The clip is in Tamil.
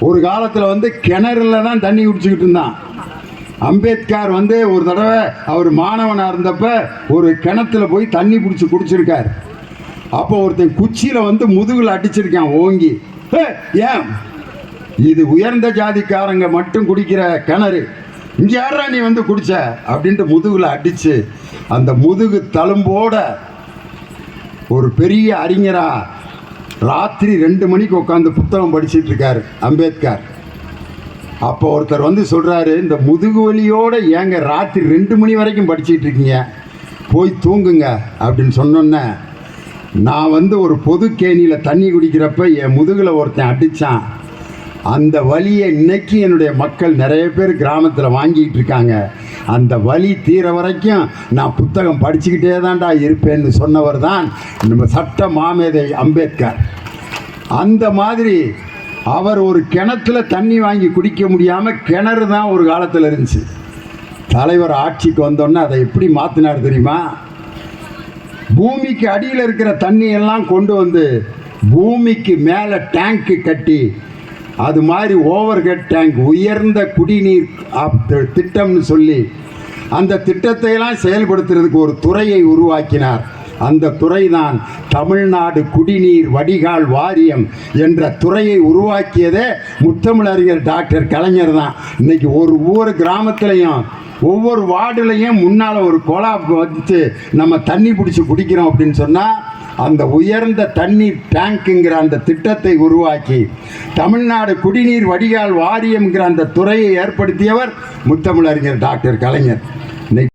ஒரு காலத்தில் வந்து கிணறுல தான் தண்ணி குடிச்சுக்கிட்டு இருந்தான். அம்பேத்கர் வந்து ஒரு தடவை அவர் மாணவனாக இருந்தப்ப ஒரு கிணத்துல போய் தண்ணி பிடிச்சி குடிச்சிருக்கார். அப்போ ஒருத்தன் குச்சியில் வந்து முதுகில் அடிச்சிருக்கான் ஓங்கி. ஏன்? இது உயர்ந்த ஜாதிக்காரங்க மட்டும் குடிக்கிற கிணறு. இங்கே யாரா நீ வந்து குடிச்ச? அப்படின்ட்டு முதுகில் அடிச்சு அந்த முதுகு தழும்போட ஒரு பெரிய அறிஞராக ராத்திரி ரெண்டு மணிக்கு உட்காந்து புத்தகம் படிச்சுட்டு இருக்காரு அம்பேத்கர். அப்போ ஒருத்தர் வந்து சொல்கிறாரு இந்த முதுகு வலியோடு ஏங்க ராத்திரி ரெண்டு மணி வரைக்கும் படிச்சுட்டு இருக்கீங்க? போய் தூங்குங்க அப்படின்னு சொன்னோன்னே நான் வந்து ஒரு பொது கேணியில் தண்ணி குடிக்கிறப்ப என் முதுகில் ஒருத்தன் அடித்தான் அந்த வலியை இன்னைக்கு என்னுடைய மக்கள் நிறைய பேர் கிராமத்தில் வாங்கிட்டு இருக்காங்க. அந்த வலி தீர வரைக்கும் நான் புத்தகம் படிச்சுக்கிட்டே தான்டா இருப்பேன்னு சொன்னவர் தான் நம்ம சட்ட மாமேதை அம்பேத்கர். அந்த மாதிரி அவர் ஒரு கிணத்துல தண்ணி வாங்கி குடிக்க முடியாமல் கிணறு தான் ஒரு காலத்தில் இருந்துச்சு. தலைவர் ஆட்சிக்கு வந்தோன்னே அதை எப்படி மாற்றினார் தெரியுமா? பூமிக்கு அடியில் இருக்கிற தண்ணியெல்லாம் கொண்டு வந்து பூமிக்கு மேலே டேங்க்கு கட்டி அது மாதிரி ஓவர்ஹெட் டேங்க் உயர்ந்த குடிநீர் திட்டம்னு சொல்லி அந்த திட்டத்தையெல்லாம் செயல்படுத்துறதுக்கு ஒரு துறையை உருவாக்கினார். அந்த துறை தான் தமிழ்நாடு குடிநீர் வடிகால் வாரியம் என்ற துறையை உருவாக்கியதே முத்தமிழறிஞர் டாக்டர் கலைஞர் தான். இன்னைக்கு ஒரு ஒவ்வொரு கிராமத்துலையும் ஒவ்வொரு வார்டுலையும் முன்னால் ஒரு கொலா வச்சு நம்ம தண்ணி பிடிச்சி குடிக்கிறோம் அப்படின்னு சொன்னால் அந்த உயர்ந்த தண்ணீர் டேங்க்குங்கிற அந்த திட்டத்தை உருவாக்கி தமிழ்நாடு குடிநீர் வடிகால் வாரியம்ங்கிற அந்த துறையை ஏற்படுத்தியவர் முத்தமிழறிஞர் டாக்டர் கலைஞர். இன்னைக்கு